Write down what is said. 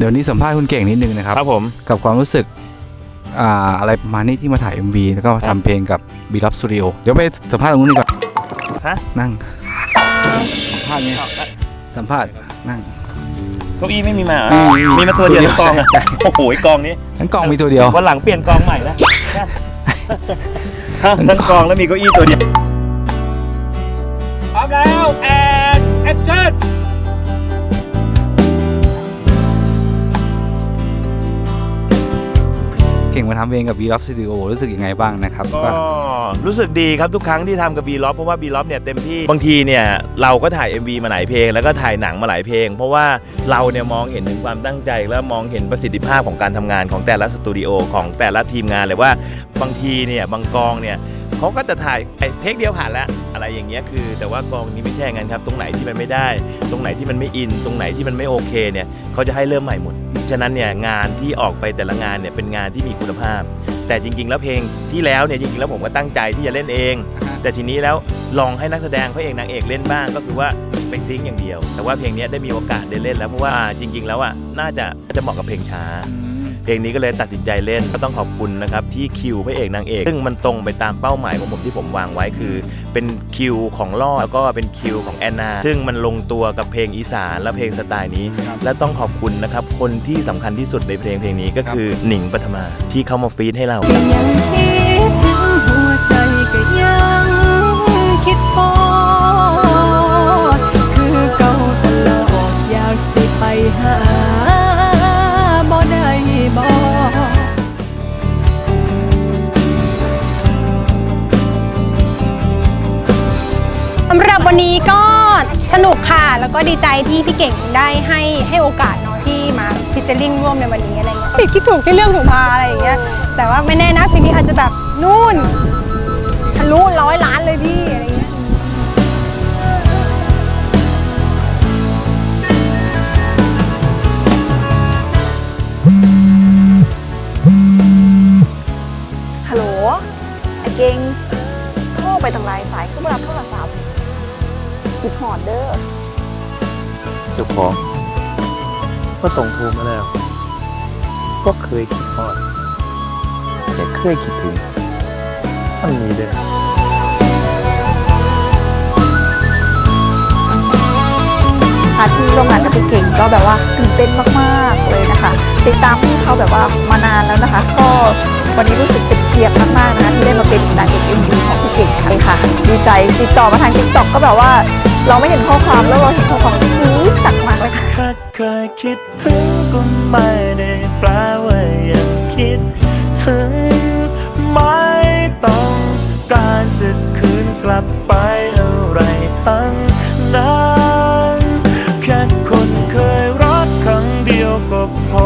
ดี๋ยวนี้สัมภาษณ์คุณเก่งนิดนึงนะครับครับผมกับความรู้สึกอ่าอะไรประมาณนี้ที่มาถ่าย MV แล้วก็ทำเพลงกับบีลับสตูดิโอเดี๋ยวไปสัมภาษณ์ตรงนู้นดีกว่าฮะนั่งสัมภาษณ์ไงสัมภาษณ์นั่งเก้าอี้ไม่มีมาเหรอมีมีมีมาตัวเดียวตัวเดียวในกองอะใช่โอ้โหกองนี้ทั้งกล่องมีตัวเดียววันหลังเปลี่ยนกองใหม่นะทั้งกองแล้วมีเก้าอี้ตัวเดียวพร้อมแล้วแอนแอคชั่น ก่งมาทำเพลงกับบีลับสตูดิโอรู้สึกยังไงบ้างนะครับก็รู้สึกดีครับทุกครั้งที่ทำกับบีล็อเพราะว่าบีล็อเนี่ยเต็มที่บางทีเนี่ยเราก็ถ่าย MV มาหลายเพลง แล้วก็ถ่ายหนังมาหลายเพลง เพราะว่าเราเนี่ยมองเห็นถึงความตั้งใจ และมองเห็นประสิทธิภาพของการทำงานของแต่ละสตูดิโอของแต่ละทีมงานเลยว่าบางทีเนี่ยบางกองเนี่ยเขาก็จะถ่ายไอ้เทคเดียวผ่านแล้วอะไรอย่างเงี้ยคือ แต่ว่ากองนี้ไม่ใช่งั้นครับตรงไหนที่มันไม่ได้ ตรงไหนที่มันไม่อิน ตรงไหนที่มันไม่โอเคเนี่ยเขาจะให้เริ่มใหม่หมด ฉะนั้นเนี่ยงานที่ออกไปแต่ละงานเนี่ยเป็นงานที่มีคุณภาพ แต่จริง ๆ แล้วเพลงที่แล้วเนี่ยจริงๆแล้วผมก็ตั้งใจที่จะเล่นเอง แต่ทีนี้แล้วลองให้นักแสดงพระเอกนางเอกเล่นบ้างก็คือว่าไปซิงค์อย่างเดียว แต่ว่าเพลงเนี้ยได้มีโอกาสได้เล่นแล้วเพราะว่าจริง ๆ แล้วอะน่าจะน่าจะเหมาะกับเพลงช้า เพลงนี้ก็เลยตัดสินใจเล่นก็ต้องขอบคุณนะครับที่คิวพระเอกนางเอกซึ่งมันตรงไปตามเป้าหมายของผมที่ผมวางไว้คือ เป็นคิวของล่อแล้วก็เป็นคิวของแอนนา ซึ่งมันลงตัวกับเพลงอีสานและเพลงสไตล์นี้ และต้องขอบคุณนะครับคนที่สำคัญที่สุดในเพลงเพลงนี้ก็คือหนิงปฐมาที่เข้ามาฟีดให้เราำหรับวันนี้ก็สนุกค่ะ แล้วก็ดีใจที่พี่เก่งได้ให้ให้โอกาสเนาะที่มาฟิชเจอริ่งร่วมในวันนี้อะไรเงี้ยคิดถูกที่เรื่องถูกพาอะไรอย่างเงี้ยแต่ว่าไม่แน่นะเพลงนี้อาจจะแบบนู่นทะลุร้อยล้านเลยพี่อะไรเงี้ยฮัลโหลไอ้เก่งโทรไปทางไลน์สายขึ้นมารับโทรศัพท์ คิดหอดเด้อเจ้าของก็ตรงโทรมาแล้ว ก็เคยคิดทอด แต่เคยคิดถึงสั้นนี้เด้อพาที่ร่วมงานกับพี่เก่งก็แบบว่าตื่นเต้นมากๆเลยนะคะ ติดตามพี่เขาแบบว่ามานานแล้วนะคะ ก็วันนี้รู้สึกเป็นเกียรติมากๆนะคะที่ได้มาเป็นนางเอกเอ็มวีของพี่เก่งค่ะเลยค่ะดีใจติดต่อมาทางทิกตอกก็แบบว่า เราไม่เห็นข้อความแล้วเราเห็นข้อความจี๊ตักมาเลยค่ะเคยคิดถึงก็ไม่ได้แปลว่ายังคิดถึงไม่ต้องการจะคืนกลับไปอะไรทั้งนั้น แค่คนเคยรักครั้งเดียวก็พอ